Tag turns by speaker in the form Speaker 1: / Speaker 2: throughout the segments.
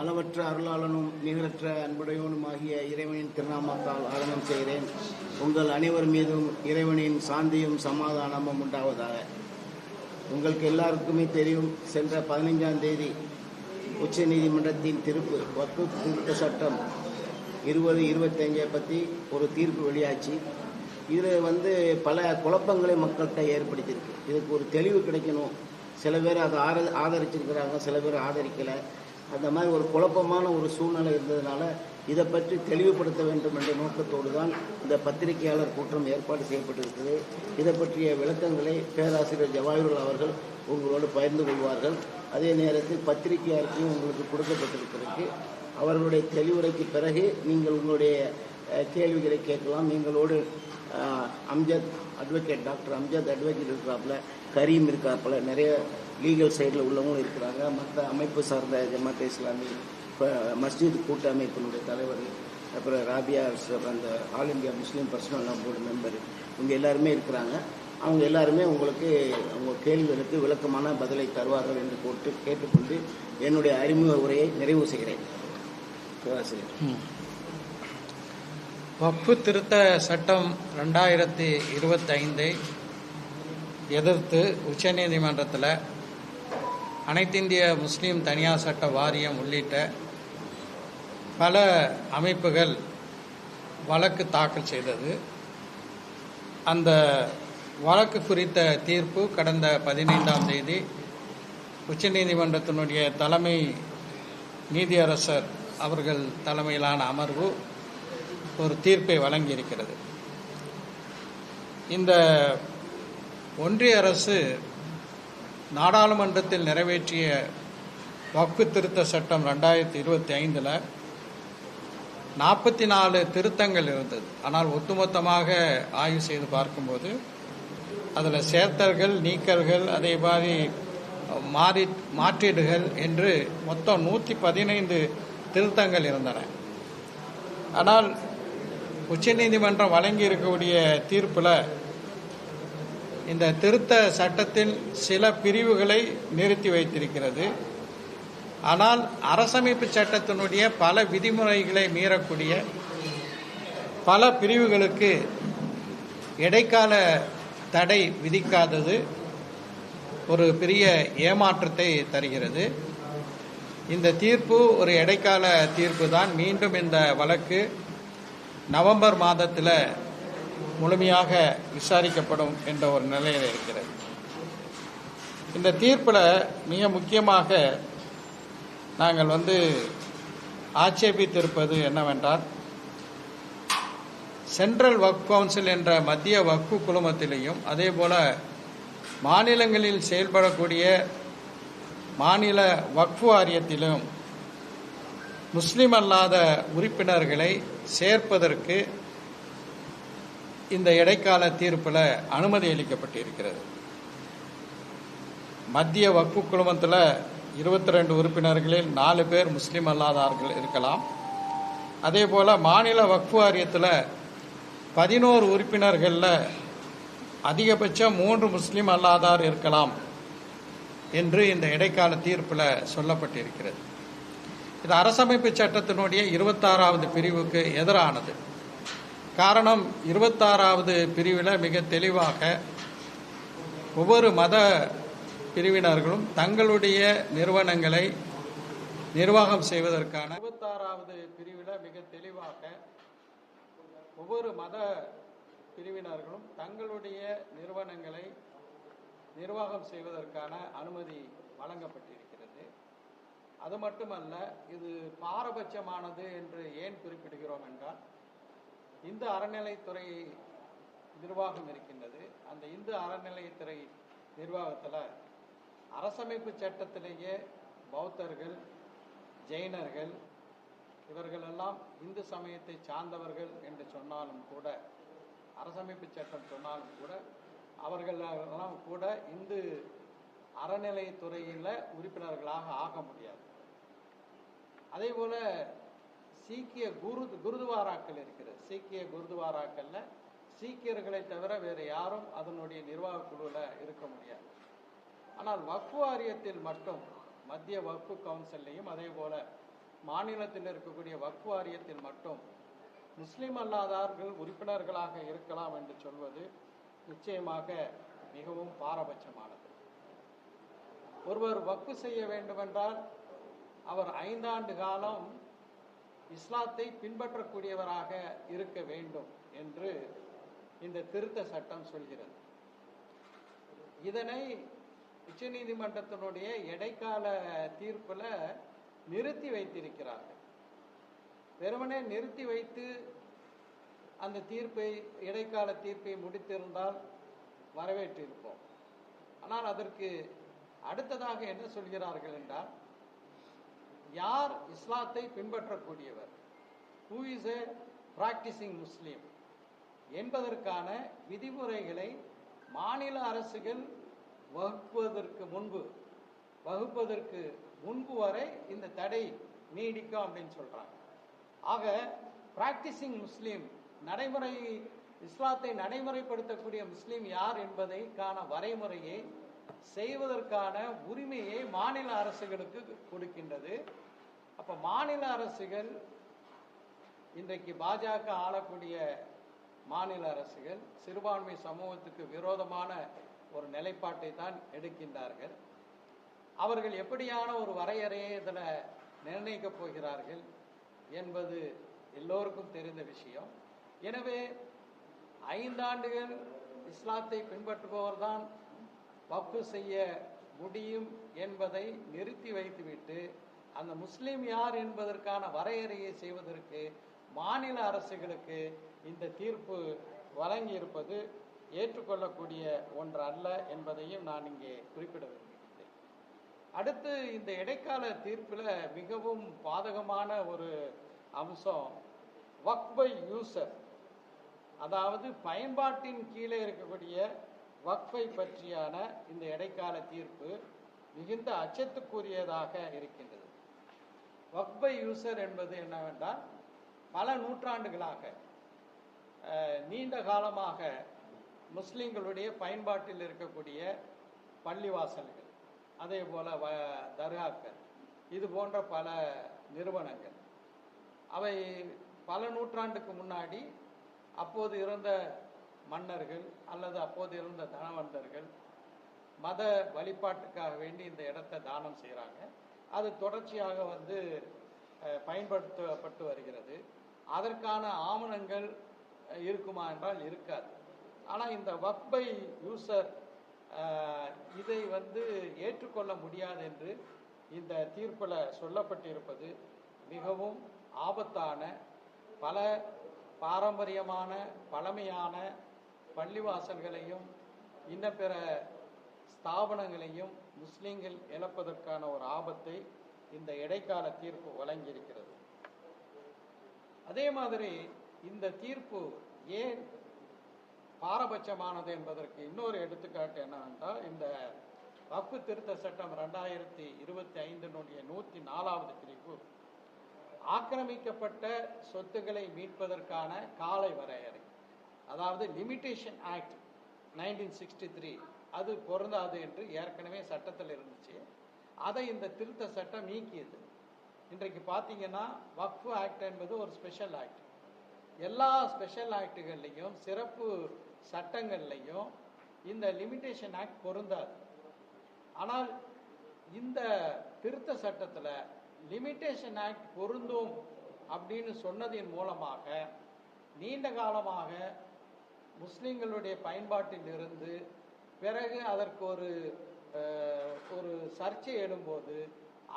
Speaker 1: அளவற்ற அருளாளனும் நிகரற்ற அன்புடையவனும் ஆகிய இறைவனின் திருநாமத்தால் ஆரம்பம் செய்கிறேன். உங்கள் அனைவர் மீதும் இறைவனின் சாந்தியும் சமாதானமும் உண்டாவதாக. உங்களுக்கு எல்லாருக்குமே தெரியும் சென்ற பதினைஞ்சாம் தேதி உச்ச நீதிமன்றத்தின் திருப்பு வக்கு திருத்த சட்டம் இருபது இருபத்தஞ்சை பற்றி ஒரு தீர்ப்பு வெளியாச்சு. இதில் வந்து பல குழப்பங்களை மக்கள்கிட்ட ஏற்படுத்தியிருக்கு. இதுக்கு ஒரு தெளிவு கிடைக்கணும். சில பேர் அதை ஆர ஆதரிச்சிருக்கிறாங்க சில பேர் ஆதரிக்கலை. அந்த மாதிரி ஒரு குழப்பமான ஒரு சூழ்நிலை இருந்ததுனால இதை பற்றி தெளிவுபடுத்த வேண்டும் என்ற நோக்கத்தோடு தான் இந்த பத்திரிகையாளர் கூட்டம் ஏற்பாடு செய்யப்பட்டிருக்கிறது. இதை பற்றிய விளக்கங்களை பேராசிரியர் ஜவாஹிருல் அவர்கள் உங்களோடு பகிர்ந்து கொள்வார்கள். அதே நேரத்தில் பத்திரிகையாளருக்கும் உங்களுக்கு கொடுக்கப்பட்டிருக்கிறது அவர்களுடைய தெளிவுரைக்கு பிறகு நீங்கள் உங்களுடைய கேள்விகளை கேட்கலாம். எங்களோடு Amjad advocate doctor Amjad advocate இருக்கிறாப்புல Karim இருக்காப்புல நிறைய லீகல் சைடில் உள்ளவங்களும் இருக்கிறாங்க. மற்ற அமைப்பு சார்ந்த ஜமாத் இஸ்லாமி இப்போ மஸ்ஜித் கூட்டமைப்பினுடைய தலைவர் அப்புறம் ராபியா அந்த all India Muslim personal law board member இவங்க எல்லாருமே இருக்கிறாங்க. அவங்க எல்லாருமே உங்களுக்கு அவங்க கேள்விகளுக்கு விளக்கமான பதிலை தருவார்கள் என்று போட்டு கேட்டுக்கொண்டு என்னுடைய அறிமுக உரையை நிறைவு செய்கிறேன். பேராசிரியர்.
Speaker 2: வக்ஃபு திருத்த சட்டம் ரெண்டாயிரத்தி இருபத்தைந்தை எதிர்த்து உச்சநீதிமன்றத்தில் அனைத்திந்திய முஸ்லீம் தனியார் சட்ட வாரியம் உள்ளிட்ட பல அமைப்புகள் வழக்கு தாக்கல் செய்தது. அந்த வழக்கு குறித்த தீர்ப்பு கடந்த பதினைந்தாம் தேதி உச்சநீதிமன்றத்தினுடைய தலைமை நீதியரசர் அவர்கள் தலைமையிலான அமர்வு ஒரு தீர்ப்பை வழங்கியிருக்கிறது. இந்த ஒன்றிய அரசு நாடாளுமன்றத்தில் நிறைவேற்றிய வக்ஃபு திருத்த சட்டம் ரெண்டாயிரத்தி இருபத்தி ஐந்தில் நாற்பத்தி நாலு திருத்தங்கள் இருந்தது. ஆனால் ஒட்டுமொத்தமாக ஆய்வு செய்து பார்க்கும்போது அதில் சேர்த்தல்கள் நீக்கல்கள் அதே மாதிரி மாறி மாற்றீடுகள் என்று மொத்தம் நூற்றி பதினைந்து திருத்தங்கள் இருந்தன. ஆனால் உச்சநீதிமன்றம் வழங்கி இருக்கக்கூடிய தீர்ப்பில் இந்த திருத்த சட்டத்தில் சில பிரிவுகளை நிறுத்தி வைத்திருக்கிறது. ஆனால் அரசமைப்பு சட்டத்தினுடைய பல விதிமுறைகளை மீறக்கூடிய பல பிரிவுகளுக்கு இடைக்கால தடை விதிக்காதது ஒரு பெரிய ஏமாற்றத்தை தருகிறது. இந்த தீர்ப்பு ஒரு இடைக்கால தீர்ப்பு தான். மீண்டும் இந்த வழக்கு நவம்பர் மாதத்தில் முழுமையாக விசாரிக்கப்படும் என்ற ஒரு நிலையில் இருக்கிறது. இந்த தீர்ப்பில் மிக முக்கியமாக நாங்கள் வந்து ஆட்சேபித்திருப்பது என்னவென்றால் சென்ட்ரல் வக் கவுன்சில் என்ற மத்திய வக்கு குழுமத்திலையும் அதே போல மாநிலங்களில் செயல்படக்கூடிய மாநில வக்ஃபு வாரியத்திலும் முஸ்லிம் அல்லாத உறுப்பினர்களை சேர்ப்பதற்கு இந்த இடைக்கால தீர்ப்பில் அனுமதி அளிக்கப்பட்டிருக்கிறது. மத்திய வக்ஃபு குழுமத்தில் இருபத்தி ரெண்டு உறுப்பினர்களில் நாலு பேர் முஸ்லீம் அல்லாதார்கள் இருக்கலாம். அதே போல் மாநில வக்ஃபு வாரியத்தில் பதினோரு உறுப்பினர்களில் அதிகபட்சம் மூன்று முஸ்லீம் அல்லாதார் இருக்கலாம் என்று இந்த இடைக்கால தீர்ப்பில் சொல்லப்பட்டிருக்கிறது. இது அரசமைப்பு சட்டத்தினுடைய இருபத்தாறாவது பிரிவுக்கு எதிரானது. காரணம் இருபத்தாறாவது பிரிவில் மிக தெளிவாக ஒவ்வொரு மத பிரிவினர்களும் தங்களுடைய நிறுவனங்களை நிர்வாகம் செய்வதற்கான இருபத்தாறாவது பிரிவில் மிக தெளிவாக ஒவ்வொரு மத பிரிவினர்களும் தங்களுடைய நிறுவனங்களை நிர்வாகம் செய்வதற்கான அனுமதி வழங்கப்பட்டிருக்கிறது. அது மட்டுமல்ல இது பாரபட்சமானது என்று ஏன் குறிப்பிடுகிறோம் என்றால் இந்து அறநிலைத்துறை நிர்வாகம் இருக்கின்றது. அந்த இந்து அறநிலையத்துறை நிர்வாகத்தில் அரசமைப்பு சட்டத்திலேயே பௌத்தர்கள் ஜெயினர்கள் இவர்களெல்லாம் இந்து சமயத்தை சார்ந்தவர்கள் என்று சொன்னாலும் கூட அரசமைப்பு சட்டம் சொன்னாலும் கூட அவர்களெல்லாம் கூட இந்து அறநிலையத்துறையில் உறுப்பினர்களாக ஆக முடியாது. அதே போல சீக்கிய குரு குருதுவாராக்கள் இருக்கிறது. சீக்கிய குருதுவாராக்கள்ல சீக்கியர்களை தவிர வேறு யாரும் அதனுடைய நிர்வாக குழுவில் இருக்க முடியாது. ஆனால் வக்ஃபு வாரியத்தில் மட்டும் மத்திய வக்ஃபு கவுன்சிலையும் அதே போல மாநிலத்தில் இருக்கக்கூடிய வக்ஃப் வாரியத்தில் மட்டும் முஸ்லிம் அல்லாதார்கள் உறுப்பினர்களாக இருக்கலாம் என்று சொல்வது நிச்சயமாக மிகவும் பாரபட்சமானது. ஒருவர் வக்ஃபு செய்ய வேண்டுமென்றால் அவர் ஐந்தாண்டு காலம் இஸ்லாத்தை பின்பற்றக்கூடியவராக இருக்க வேண்டும் என்று இந்த திருத்த சட்டம் சொல்கிறது. இதனை உச்சநீதிமன்றத்தினுடைய இடைக்கால தீர்ப்பில் நிறுத்தி வைத்திருக்கிறார்கள். வெறுமனே நிறுத்தி வைத்து அந்த தீர்ப்பை இடைக்கால தீர்ப்பை முடித்திருந்தால் வரவேற்றிருப்போம். ஆனால் அதற்கு அடுத்ததாக என்ன சொல்கிறார்கள் என்றால் யார் இஸ்லாத்தை பின்பற்றக்கூடியவர்? Who is a practising Muslim என்பதற்கான விதிமுறைகளை மாநில அரசுகள் வகுப்பதற்கு முன்பு வகுப்பதற்கு முன்பு வரை இந்த தடை நீடிக்கும் அப்படின்னு சொல்றாங்க. ஆக பிராக்டிசிங் முஸ்லீம் நடைமுறை இஸ்லாத்தை நடைமுறைப்படுத்தக்கூடிய முஸ்லீம் யார் என்பதைக்கான வரைமுறையை செய்வதற்கான உரிமையை மாநில அரசுகளுக்கு கொடுக்கின்றது. அப்ப மாநில அரசுகள் இன்றைக்கு பாஜக ஆளக்கூடிய மாநில அரசுகள் சிறுபான்மை சமூகத்துக்கு விரோதமான ஒரு நிலைப்பாட்டை தான் எடுக்கின்றார்கள். அவர்கள் எப்படியான ஒரு வரையறையை இதில் நிர்ணயிக்கப் போகிறார்கள் என்பது எல்லோருக்கும் தெரிந்த விஷயம். எனவே ஐந்தாண்டுகள் இஸ்லாத்தை பின்பற்றுபவர் தான் வக்ஃபு செய்ய முடியும் என்பதை நிறுத்தி வைத்துவிட்டு அந்த முஸ்லீம் யார் என்பதற்கான வரையறையை செய்வதற்கு மாநில அரசுகளுக்கு இந்த தீர்ப்பு வழங்கியிருப்பது ஏற்றுக்கொள்ளக்கூடிய ஒன்று அல்ல என்பதையும் நான் இங்கே குறிப்பிட விரும்புகிறேன் அடுத்து இந்த இடைக்கால தீர்ப்பில் மிகவும் பாதகமான ஒரு அம்சம் ஒர்க் பை யூசர் அதாவது பயன்பாட்டின் கீழே இருக்கக்கூடிய வக்ஃபை பற்றியான இந்த இடைக்கால தீர்ப்பு மிகுந்த அச்சத்துக்குரியதாக இருக்கின்றது. வக்பை யூசர் என்பது என்னவென்றால் பல நூற்றாண்டுகளாக நீண்ட காலமாக முஸ்லிம்களுடைய பயன்பாட்டில் இருக்கக்கூடிய பள்ளிவாசல்கள் அதே போல வ தர்காக்கள் இது போன்ற பல நிறுவனங்கள். அவை பல நூற்றாண்டுக்கு முன்னாடி அப்போது இருந்த மன்னர்கள் அல்லது அப்போது இருந்த தனவந்தர்கள் மத வழிபாட்டுக்காக வேண்டி இந்த இடத்தை தானம் செய்கிறாங்க அது தொடர்ச்சியாக வந்து பயன்படுத்தப்பட்டு வருகிறது. அதற்கான ஆவணங்கள் இருக்குமா என்றால் இருக்காது. ஆனால் இந்த வக்பை யூசர் இதை வந்து ஏற்றுக்கொள்ள முடியாது என்று இந்த தீர்ப்பில் சொல்லப்பட்டிருப்பது மிகவும் ஆபத்தான பல பாரம்பரியமான பழமையான பள்ளிவாசல்களையும் இன்ன பிற ஸ்தாபனங்களையும் முஸ்லீம்கள் இழப்பதற்கான ஒரு ஆபத்தை இந்த இடைக்கால தீர்ப்பு வழங்கியிருக்கிறது. அதே மாதிரி இந்த தீர்ப்பு ஏன் பாரபட்சமானது என்பதற்கு இன்னொரு எடுத்துக்காட்டு என்னவென்றால் இந்த வக்ஃபு திருத்த சட்டம் ரெண்டாயிரத்தி இருபத்தி ஐந்தினுடைய நூற்றி நாலாவது பிரிவு ஆக்கிரமிக்கப்பட்ட சொத்துக்களை மீட்பதற்கான காலை வரையறை. அதாவது limitation act nineteen sixty three அது பொருந்தாது என்று ஏற்கனவே சட்டத்தில் இருந்துச்சு. அதை இந்த திருத்த சட்டம் நீக்கியது. இன்றைக்கு பார்த்தீங்கன்னா வக்ஃபு ஆக்ட் என்பது ஒரு ஸ்பெஷல் ஆக்ட் எல்லா ஸ்பெஷல் ஆக்டுகள்லையும் சிறப்பு சட்டங்கள்லையும் இந்த லிமிட்டேஷன் ஆக்ட் பொருந்தாது. ஆனால் இந்த திருத்த சட்டத்தில் லிமிட்டேஷன் ஆக்ட் பொருந்தும் அப்படின்னு சொன்னதின் மூலமாக நீண்ட காலமாக முஸ்லீம்களுடைய பயன்பாட்டில் இருந்து பிறகு அதற்கு ஒரு ஒரு சர்ச்சை எழும்போது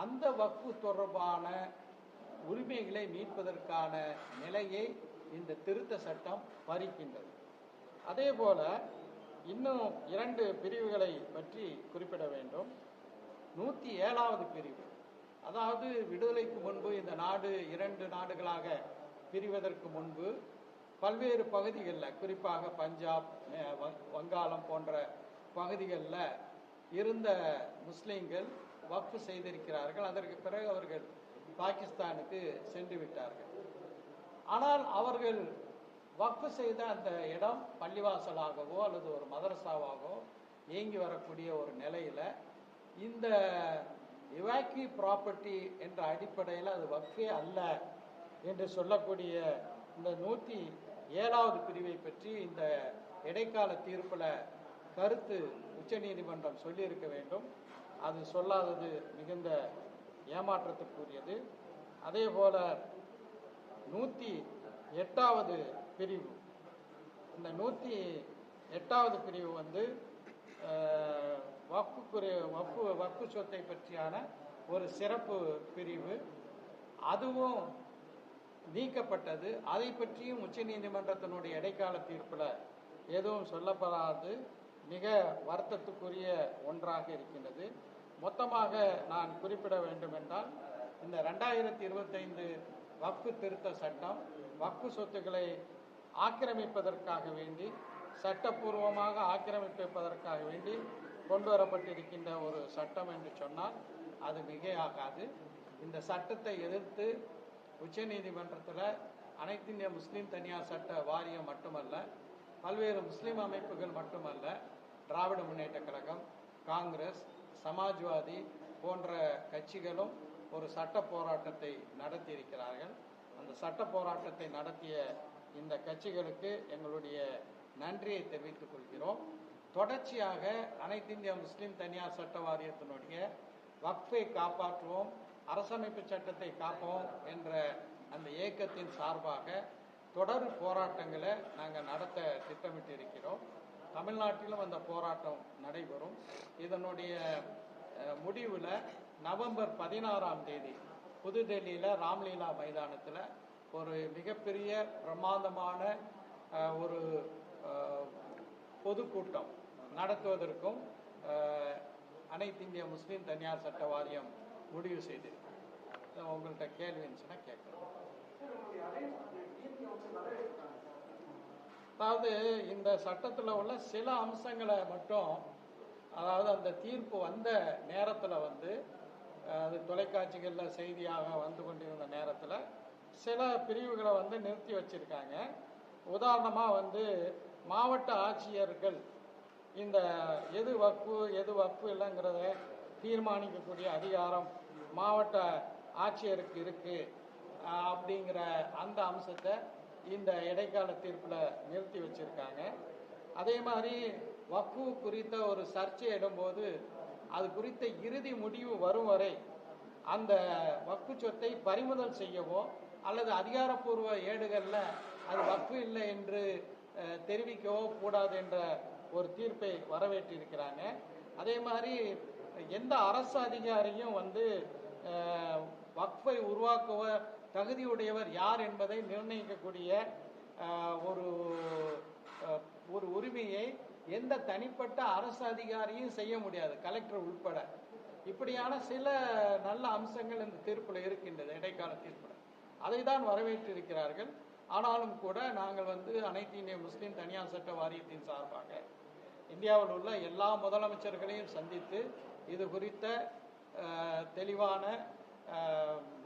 Speaker 2: அந்த வக்ஃபு தொடர்பான உரிமைகளை மீட்பதற்கான நிலையை இந்த திருத்த சட்டம் பறிக்கின்றது. அதே போல இன்னும் இரண்டு பிரிவுகளை பற்றி குறிப்பிட வேண்டும். நூற்றி ஏழாவது பிரிவு. அதாவது விடுதலைக்கு முன்பு இந்த நாடு இரண்டு நாடுகளாக பிரிவதற்கு முன்பு பல்வேறு பகுதிகளில் குறிப்பாக பஞ்சாப் வங்- வங்காளம் போன்ற பகுதிகளில் இருந்த முஸ்லீம்கள் வக்ஃபு செய்திருக்கிறார்கள். அதற்கு பிறகு அவர்கள் பாகிஸ்தானுக்கு சென்று விட்டார்கள். ஆனால் அவர்கள் வக்ஃபு செய்த அந்த இடம் பள்ளிவாசலாகவோ அல்லது ஒரு மதரசாவாகவோ இயங்கி வரக்கூடிய ஒரு நிலையில் இந்த இவாக்கி ப்ராப்பர்ட்டி என்ற அடிப்படையில் அது வக்ஃபே அல்ல என்று சொல்லக்கூடிய இந்த நூற்றி ஏழாவது பிரிவை பற்றி இந்த இடைக்கால தீர்ப்பில் கருத்து உச்சநீதிமன்றம் சொல்லியிருக்க வேண்டும். அது சொல்லாதது மிகுந்த ஏமாற்றத்துக்குரியது. அதே போல நூற்றி எட்டாவது பிரிவு. இந்த நூற்றி எட்டாவது பிரிவு வந்து அஹ், வக்குக்குரிய வக்கு வக்கு சொத்தை பற்றியான ஒரு சிறப்பு பிரிவு. அதுவும் நீக்கப்பட்டது. அதை பற்றியும் உச்ச நீதிமன்றத்தினுடைய இடைக்கால தீர்ப்பில் எதுவும் சொல்லப்படாது. மிக வருத்தத்துக்குரிய ஒன்றாக இருக்கின்றது. மொத்தமாக நான் குறிப்பிட வேண்டும் என்றால் இந்த ரெண்டாயிரத்தி இருபத்தைந்து வக்கு திருத்த சட்டம் வக்கு சொத்துக்களை ஆக்கிரமிப்பதற்காக வேண்டி சட்டப்பூர்வமாக ஆக்கிரமிப்பதற்காக வேண்டி கொண்டு வரப்பட்டிருக்கின்ற ஒரு சட்டம் என்று சொன்னால் அது மிகையாகாது. இந்த சட்டத்தை எதிர்த்து உச்சநீதிமன்றத்தில் அனைத்து இந்திய முஸ்லீம் தனியார் சட்ட வாரியம் மட்டுமல்ல பல்வேறு முஸ்லீம் அமைப்புகள் மட்டுமல்ல திராவிட முன்னேற்ற கழகம் காங்கிரஸ் சமாஜ்வாதி போன்ற கட்சிகளும் ஒரு சட்ட போராட்டத்தை நடத்தியிருக்கிறார்கள். அந்த சட்ட போராட்டத்தை நடத்திய இந்த கட்சிகளுக்கு எங்களுடைய நன்றியை தெரிவித்துக் கொள்கிறோம். தொடர்ச்சியாக அனைத்து இந்திய முஸ்லீம் தனியார் சட்ட வாரியத்தினுடைய வக்ஃபை காப்பாற்றுவோம். அரசமைப்பு சட்டத்தை காப்போம் என்ற அந்த இயக்கத்தின் சார்பாக தொடர் போராட்டங்களை நாங்கள் நடத்த திட்டமிட்டு இருக்கிறோம் தமிழ்நாட்டிலும் அந்த போராட்டம் நடைபெறும். இதனுடைய முடிவில் நவம்பர் பதினாறாம் தேதி புதுடெல்லியில் ராம்லீலா மைதானத்தில் ஒரு மிகப்பெரிய பிரமாதமான ஒரு பொதுக்கூட்டம் நடத்துவதற்கும் அனைத்து இந்திய முஸ்லீம் தனியார் சட்ட வாரியம் முடிவு செய்திருக்கு உங்கள்கிட்ட கேள்வி இருந்துச்சுன்னா கேட்கலாம். அதாவது இந்த சட்டத்தில் உள்ள சில அம்சங்களை மட்டும் அதாவது அந்த தீர்ப்பு வந்த நேரத்தில் வந்து அது தொலைக்காட்சிகளில் செய்தியாக வந்து கொண்டிருந்த நேரத்தில் சில பிரிவுகளை வந்து நிறுத்தி வச்சிருக்காங்க. உதாரணமாக வந்து மாவட்ட ஆட்சியர்கள் இந்த எது வப்பு எது வப்பு இல்லைங்கிறத தீர்மானிக்கக்கூடிய அதிகாரம் மாவட்ட ஆட்சியருக்கு இருக்கு அப்படிங்கிற அந்த அம்சத்தை இந்த இடைக்கால தீர்ப்பில் நிறுத்தி வச்சிருக்காங்க. அதே மாதிரி வக்ஃபு குறித்த ஒரு சர்ச்சை இடும்போது அது குறித்த இறுதி முடிவு வரும் வரை அந்த வக்கு சொத்தை பறிமுதல் செய்யவோ அல்லது அதிகாரப்பூர்வ ஏடுகளில் அது வக்கு இல்லை என்று தெரிவிக்கவோ கூடாது என்ற ஒரு தீர்ப்பை வரவேற்றிருக்கிறாங்க. அதே மாதிரி எந்த அரசு அதிகாரியும் வந்து வக்ஃபை உருவாக்குவ தகுதியுடையவர் யார் என்பதை நிர்ணயிக்கக்கூடிய ஒரு ஒரு உரிமையை எந்த தனிப்பட்ட அரசு அதிகாரியும் செய்ய முடியாது கலெக்டர் உட்பட இப்படியான சில நல்ல அம்சங்கள் இந்த தீர்ப்பில் இருக்கின்றது இடைக்கால தீர்ப்பில். அதை தான் வரவேற்றிருக்கிறார்கள். ஆனாலும் கூட நாங்கள் வந்து அனைத்து இந்திய முஸ்லீம் தனியார் சட்ட வாரியத்தின் சார்பாக இந்தியாவில் உள்ள எல்லா முதலமைச்சர்களையும் சந்தித்து இது குறித்த தெளிவான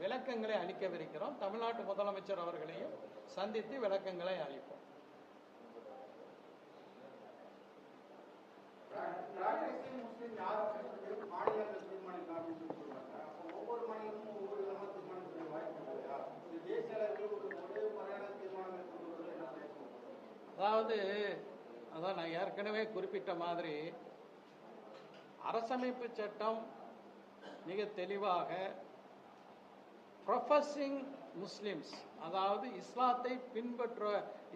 Speaker 2: விளக்கங்களை அளிக்கவிருக்கிறோம். தமிழ்நாட்டு முதலமைச்சர் அவர்களையும் சந்தித்து விளக்கங்களை அளிப்போம். அதாவது அதான் நான் ஏற்கனவே குறிப்பிட்ட மாதிரி அரசமைப்பு சட்டம் மிக தெளிவாக ப்ரொஃபஸிங் முஸ்லிம்ஸ் அதாவது இஸ்லாத்தை பின்பற்ற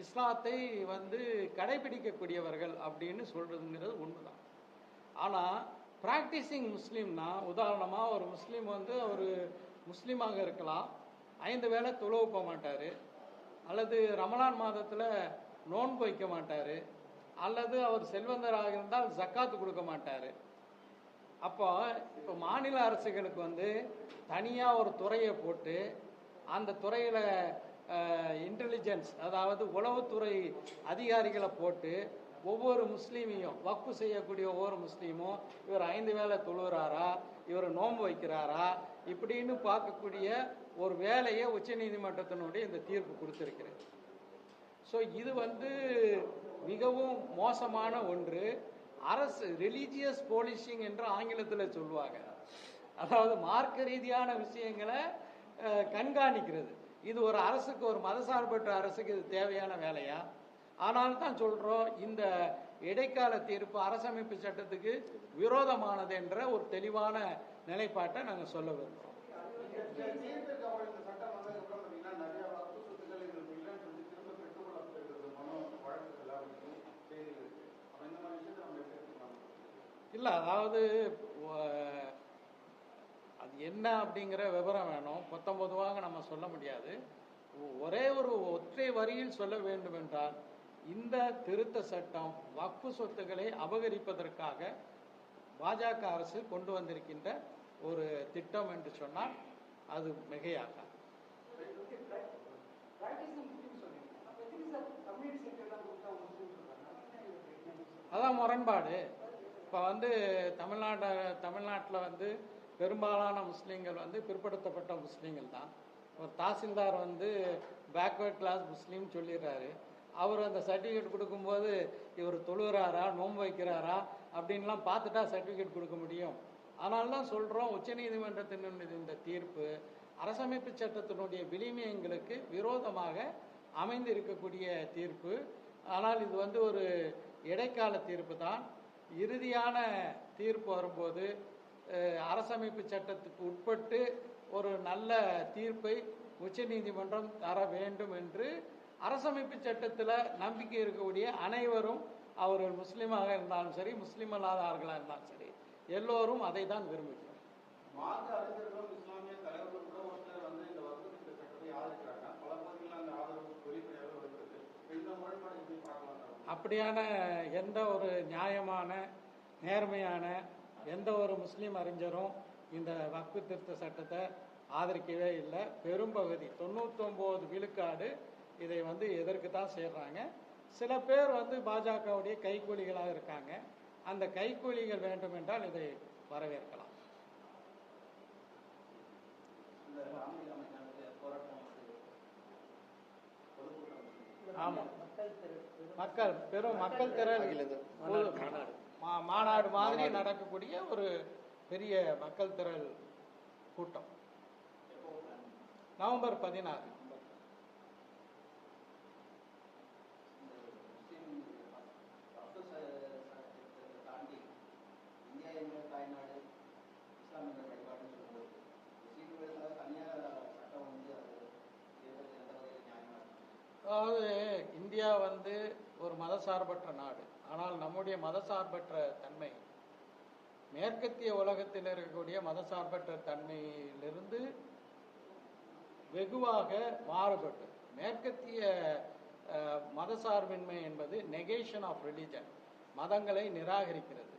Speaker 2: இஸ்லாத்தை வந்து கடைபிடிக்கக்கூடியவர்கள் அப்படின்னு சொல்றதுங்கிறது உண்மைதான். ஆனால் ப்ராக்டிசிங் முஸ்லீம்னா உதாரணமாக ஒரு முஸ்லீம் வந்து ஒரு முஸ்லீமாக இருக்கலாம் ஐந்து வேளை துளவு போக மாட்டார் அல்லது ரமலான் மாதத்தில் நோன்பு வைக்க மாட்டார் அல்லது அவர் செல்வந்தராக இருந்தால் ஜக்காத்து கொடுக்க மாட்டார். அப்போ இப்போ மாநில அரசுகளுக்கு வந்து தனியாக ஒரு துறையை போட்டு அந்த துறையில் இன்டெலிஜென்ஸ் அதாவது உளவுத்துறை அதிகாரிகளை போட்டு ஒவ்வொரு முஸ்லீமையும் வக்கு செய்யக்கூடிய ஒவ்வொரு முஸ்லீமும் இவர் ஐந்து வேலை தொழுகிறாரா இவர் நோன்பு வைக்கிறாரா இப்படின்னு பார்க்கக்கூடிய ஒரு வேலையை உச்சநீதிமன்றத்தினுடைய இந்த தீர்ப்பு கொடுத்திருக்கிறது. ஸோ இது வந்து மிகவும் மோசமான ஒன்று. அரசு ரிலீஜியஸ் போலிஷிங் என்று ஆங்கிலத்தில் சொல்லுவாங்க. அதாவது மார்க்க ரீதியான விஷயங்களை கண்காணிக்கிறது. இது ஒரு அரசுக்கு ஒரு மதசார்பற்ற அரசுக்கு இது தேவையான வேலையா? ஆனால் தான் சொல்றோம் இந்த இடைக்கால தீர்ப்பு அரசமைப்பு சட்டத்துக்கு விரோதமானது என்ற ஒரு தெளிவான நிலைப்பாட்டை நாங்கள் சொல்ல விரும்புகிறோம்
Speaker 3: தீர்ப்பிற்கு அப்புறம் இந்த சட்டம் வந்ததுக்கப்புறம் பார்த்தீங்கன்னா நிறைய வக்ஃபு சொத்துக்கள் எங்களுக்கு இல்லைன்னு சொல்லி திரும்ப பெற்றுக்கொள்ளப்படுகிறது மனு வழக்குகள் அப்படின்னு செய்திகள் இருக்கு அப்ப இந்த மாதிரி விஷயத்தை நம்ம எப்படி எடுத்துக்கலாம்
Speaker 2: இல்லை அதாவது அது என்ன அப்படிங்கிற விவரம் வேணும். பத்தொன்பதுவாக நம்ம சொல்ல முடியாது. ஒரே ஒரு ஒற்றை வரியில் சொல்ல வேண்டும் என்றால் இந்த திருத்த சட்டம் வக்ஃபு சொத்துக்களை அபகரிப்பதற்காக பாஜக அரசு கொண்டு வந்திருக்கின்ற ஒரு திட்டம் என்று சொன்னால் அது மிகையாக அதான் முரண்பாடு. இப்போ வந்து தமிழ்நாடு தமிழ்நாட்டில் வந்து பெரும்பாலான முஸ்லீம்கள் வந்து பிற்படுத்தப்பட்ட முஸ்லீம்கள் தான். ஒரு தாசில்தார் வந்து பேக்வேர்ட் கிளாஸ் முஸ்லீம் சொல்லிடுறாரு. அவர் அந்த சர்டிஃபிகேட் கொடுக்கும்போது இவர் தொழுகிறாரா நோன்பு வைக்கிறாரா அப்படின்லாம் பார்த்துட்டா சர்டிஃபிகேட் கொடுக்க முடியும். அதனால தான் சொல்கிறோம் உச்சநீதிமன்றத்தினுடைய இந்த தீர்ப்பு அரசமைப்பு சட்டத்தினுடைய விளிமியங்களுக்கு விரோதமாக அமைந்து இருக்கக்கூடிய தீர்ப்பு. ஆனால் இது வந்து ஒரு இடைக்கால தீர்ப்பு தான். இறுதியான தீர்ப்பு வரும்போது அரசமைப்பு சட்டத்துக்கு உட்பட்டு ஒரு நல்ல தீர்ப்பை உச்சநீதிமன்றம் தர வேண்டும் என்று அரசமைப்பு சட்டத்தில் நம்பிக்கை இருக்கக்கூடிய அனைவரும் அவர்கள் முஸ்லீமாக இருந்தாலும் சரி முஸ்லீம் அல்லாதவர்களாக இருந்தாலும் சரி எல்லோரும் அதை தான் விரும்புகிறோம்
Speaker 3: அறிஞர்களும் இஸ்லாமிய தலைவர்கள் கூட வந்து இந்த வக்ஃபு சட்டத்தை ஆதரிக்கிறாங்க பல பகுதிகளில் அந்த ஆதரவு வெளிப்படையாக வருகிறது இந்த முரண்பாடு எப்படி பார்க்கலாம்
Speaker 2: அப்படியான எந்த ஒரு நியாயமான நேர்மையான எந்த ஒரு முஸ்லீம் அறிஞரும் இந்த வக்ஃபு திருத்த சட்டத்தை ஆதரிக்கவே இல்லை. பெரும்பகுதி தொண்ணூத்தொம்பது விழுக்காடு இதை வந்து எதற்கு தான் செய்கிறாங்க சில பேர் வந்து பாஜகவுடைய கைக்கூலிகளாக இருக்காங்க. அந்த கைக்கூலிகள் வேண்டும் என்றால் இதை வரவேற்கலாம். ஆமாம் மக்கள் பெரும் மக்கள் திரள் மாநாடு மாதிரி நடக்கக்கூடிய ஒரு பெரிய மக்கள் திரள் கூட்டம். நவம்பர் பதினாறு. அதாவது இந்தியா வந்து ஒரு மதசார்பற்ற நாடு. ஆனால் நம்முடைய மதசார்பற்ற தன்மை மேற்கத்திய உலகத்தில் இருக்கக்கூடிய மதசார்பற்ற தன்மையிலிருந்து வெகுவாக மாறுபட்டு மேற்கத்திய மதசார்பின்மை என்பது நெகேஷன் ஆஃப் ரிலிஜன் மதங்களை நிராகரிக்கிறது.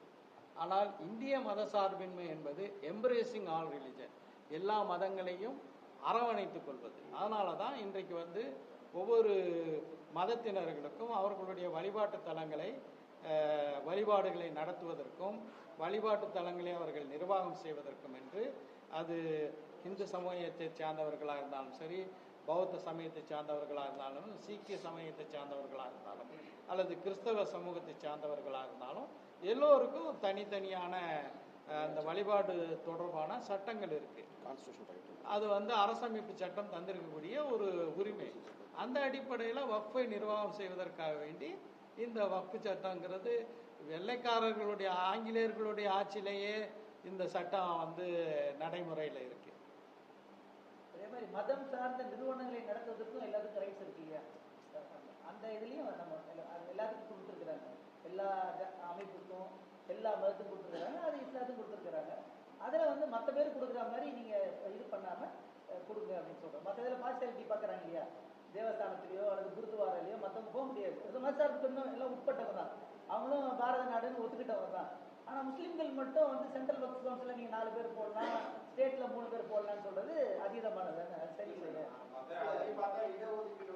Speaker 2: ஆனால் இந்திய மதசார்பின்மை என்பது எம்ப்ரேசிங் ஆல் ரிலிஜன் எல்லா மதங்களையும் அரவணைத்துக் கொள்வது. அதனால தான் இன்றைக்கு வந்து ஒவ்வொரு மதத்தினர்களுக்கும் அவர்களுடைய வழிபாட்டு தலங்களை வழிபாடுகளை நடத்துவதற்கும் வழிபாட்டு தலங்களை அவர்கள் நிர்வாகம் செய்வதற்கும் என்று அது இந்து சமூகத்தை சார்ந்தவர்களாக இருந்தாலும் சரி பௌத்த சமயத்தை சார்ந்தவர்களாக இருந்தாலும் சீக்கிய சமயத்தை சார்ந்தவர்களாக இருந்தாலும் அல்லது கிறிஸ்தவ சமூகத்தை சார்ந்தவர்களாக இருந்தாலும் எல்லோருக்கும் தனித்தனியான அந்த வழிபாடு தொடர்பான சட்டங்கள் இருக்கு. அது வந்து அரசமைப்பு சட்டம் தந்திருக்கக்கூடிய ஒரு உரிமை. அந்த அடிப்படையில் வக்ஃபை நிர்வாகம் செய்வதற்காக வேண்டி இந்த வக்ஃபு சட்டங்கிறது வெள்ளைக்காரர்களுடைய ஆங்கிலேயர்களுடைய ஆட்சியிலேயே இந்த சட்டம் வந்து நடைமுறையில் இருக்கு.
Speaker 4: அதே மாதிரி மதம் சார்ந்த நிறுவனங்களை நடத்துவதற்கும் எல்லாத்துக்கும் ரைட்ஸ் இருக்கு இல்லையா? அந்த இதுலயும் நம்ம எல்லாத்துக்கும் கொடுத்துருக்குறாங்க. எல்லா அமைப்புக்கும் எல்லா மதத்துக்கும் கொடுத்துருக்குறாங்க. அது இஸ்லாத்துக்கும் கொடுத்துருக்குறாங்க. அதுல வந்து மற்ற பேர் கொடுக்குற மாதிரி நீங்க இது பண்ணாம கொடுங்க அப்படின்னு சொல்கிறோம் மற்ற இதில் பார்சியாலிட்டி பார்க்குறாங்க இல்லையா? தேவஸ்தானத்திலேயோ அல்லது குருத்துவாரிலையோ மற்றவங்க போக முடியாது. இது மதசார்புக்கு இன்னும் எல்லாம் உட்பட்டவங்க தான். அவங்களும் பாரத நாடுன்னு ஒத்துக்கிட்டவங்க தான். ஆனா முஸ்லிம்கள் மட்டும் வந்து சென்ட்ரல் ஒர்க்ஸ் கவுன்சில் நீங்க நாலு பேர் போடலாம் ஸ்டேட்ல மூணு பேர் போடலாம்னு சொல்றது அதீதமானது அது
Speaker 3: அதை இடஒதுக்கீடு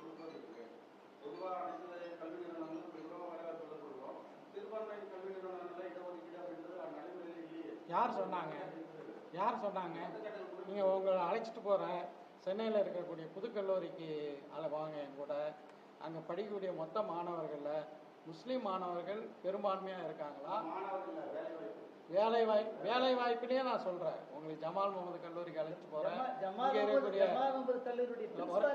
Speaker 3: கொடுப்பதற்கு பொதுவாக அனைத்து கல்வி நிறுவனங்களும் பெரும்பாலும் வேலை சொல்லப்படுவோம் சிறுபான்மை கல்வி நிறுவனங்களில் இடஒதுக்கீடு அப்படின்றது நடைமுறையில் இல்லையே
Speaker 2: யார் சொன்னாங்க? யார் சொன்னாங்க? நீங்கள் உங்களை அழைச்சிட்டு போகிறேன் சென்னையில் இருக்கக்கூடிய புதுக்கல்லூரிக்கு அதில் வாங்க என் கூட. அங்கே படிக்கக்கூடிய மொத்த மாணவர்களில் முஸ்லீம் மாணவர்கள் பெரும்பான்மையாக இருக்காங்களா?
Speaker 3: வேலை வாய்ப்பு
Speaker 2: வேலை வாய் வேலை வாய்ப்பிலேயே நான் சொல்றேன். உங்களுக்கு ஜமால் முகமது கல்லூரிக்கு அழைச்சிட்டு போறேன்.
Speaker 4: ஜமா-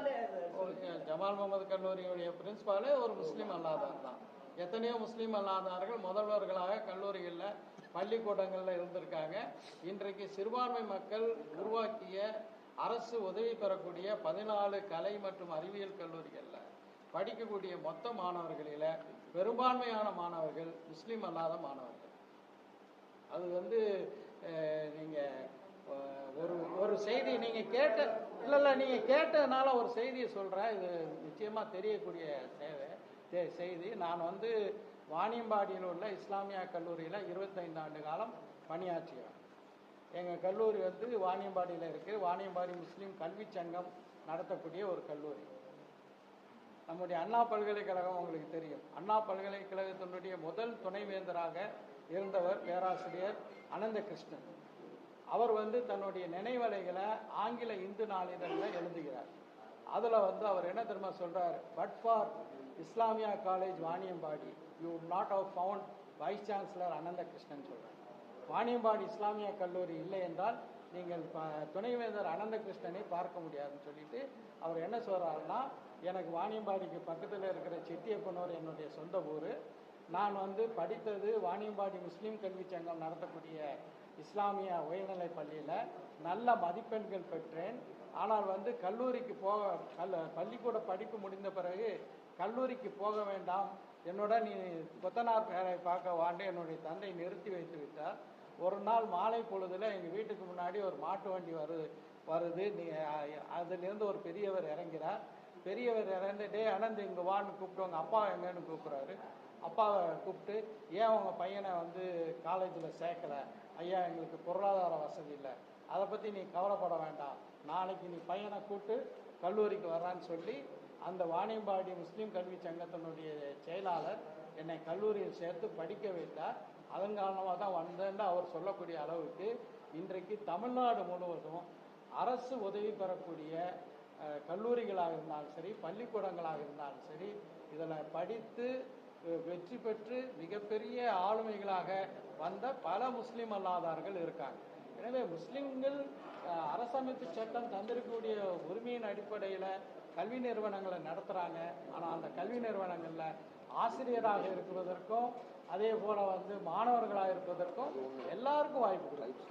Speaker 4: ஜமால் முகமது கல்லூரியுடைய
Speaker 2: இல்ல, ஒரு- முஸ்லீம் அல்லாதவர் தான். எத்தனையோ முஸ்லீம் அல்லாதவர்கள் முதல்வர்களாக கல்லூரிகளில் பள்ளிக்கூடங்களில் இருந்திருக்காங்க. இன்றைக்கு சிறுபான்மை மக்கள் உருவாக்கிய அரசு உதவி பெறக்கூடிய பதினாலு கலை மற்றும் அறிவியல் கல்லூரிகளில் படிக்கக்கூடிய மொத்த மாணவர்களில் பெரும்பான்மையான மாணவர்கள் முஸ்லீம் அல்லாத மாணவர்கள். அது வந்து நீங்கள் ஒரு ஒரு செய்தி நீங்கள் கேட்ட இல்லை இல்லை நீங்கள் கேட்டதுனால ஒரு செய்தியை சொல்கிறேன் இது நிச்சயமாக தெரியக்கூடிய சேவை தே- செய்தி. நான் வந்து வாணியம்பாடியில் உள்ள இஸ்லாமியா கல்லூரியில் இருபத்தைந்து ஆண்டு காலம் பணியாற்றுகிறேன் எங்கள் கல்லூரி வந்து வாணியம்பாடியில் இருக்கு. வாணியம்பாடி முஸ்லீம் கல்வி சங்கம் நடத்தக்கூடிய ஒரு கல்லூரி. நம்முடைய அண்ணா பல்கலைக்கழகம் உங்களுக்கு தெரியும். அண்ணா பல்கலைக்கழகத்தினுடைய முதல் துணைவேந்தராக இருந்தவர் பேராசிரியர் அனந்த கிருஷ்ணன் அவர் வந்து தன்னுடைய நினைவலைகளை ஆங்கில இந்து நாளிதழில் எழுதுகிறார். அதில் வந்து அவர் என்ன தெரியுமா சொல்கிறார் but for Islamiah college Vaniyambadi you not how found vice chancellor Anantha Krishnan சொல்கிறார் வாணியம்பாடி இஸ்லாமிய கல்லூரி இல்லை என்றால் நீங்கள் ப- துணைவேந்தர் அனந்தகிருஷ்ணனை பார்க்க முடியாதுன்னு சொல்லிட்டு அவர் என்ன சொல்கிறாருன்னா எனக்கு வாணியம்பாடிக்கு பக்கத்தில் இருக்கிற செட்டியப்பனூர் என்னுடைய சொந்த ஊர். நான் வந்து படித்தது வாணியம்பாடி முஸ்லீம் கல்வி சங்கம் நடத்தக்கூடிய இஸ்லாமிய உயர்நிலைப் பள்ளியில். நல்ல மதிப்பெண்கள் பெற்றேன். ஆனால் வந்து கல்லூரிக்கு போக கல் பள்ளிக்கூட படிப்பு முடிந்த பிறகு கல்லூரிக்கு போக வேண்டாம். என்னோட நீ கொத்தனார் பேரை பார்க்க வாண்டு. என்னுடைய தந்தை நிறுத்தி வைத்து விட்டார். ஒரு நாள் மாலை பொழுதுல எங்கள் வீட்டுக்கு முன்னாடி ஒரு மாட்டு வண்டி வருது வருது. நீ அதுலேருந்து ஒரு பெரியவர் இறங்கிறார். பெரியவர் இறந்துட்டே அனந்து அனந்த் இங்கே வான்னு கூப்பிட்டு உங்கள் அப்பா எங்கன்னு கூப்பிட்றாரு. அப்பாவை கூப்பிட்டு ஏன் உங்கள் பையனை வந்து காலேஜில் சேர்க்கல? ஐயா எங்களுக்கு பொருளாதார வசதி இல்லை. அதை பற்றி நீ கவலைப்பட வேண்டாம். நாளைக்கு நீ பையனை கூப்பிட்டு கல்லூரிக்கு வர்றான்னு சொல்லி அந்த வாணியம்பாடி முஸ்லீம் கல்வி சங்கத்தினுடைய செயலாளர் என்னை கல்லூரியில் சேர்த்து படிக்க வைத்தார். அதன் காரணமாக தான் வந்தேன்னு அவர் சொல்லக்கூடிய அளவுக்கு இன்றைக்கு தமிழ்நாடு முழுவதும் அரசு உதவி பெறக்கூடிய கல்லூரிகளாக இருந்தாலும் சரி பள்ளிக்கூடங்களாக இருந்தாலும் சரி இதில் படித்து வெற்றி பெற்று மிகப்பெரிய ஆளுமைகளாக வந்த பல முஸ்லீம் அல்லாதார்கள் இருக்காங்க. எனவே முஸ்லிம்கள் அரசமைப்பு சட்டம் தந்திருக்கக்கூடிய உரிமையின் அடிப்படையில் கல்வி நிறுவனங்களை நடத்துகிறாங்க ஆனால் அந்த கல்வி நிறுவனங்களில் ஆசிரியராக இருப்பதற்கும் அதே போல் வந்து மாணவர்களாக இருப்பதற்கும் எல்லாருக்கும் வாய்ப்பு கொடுக்கும்.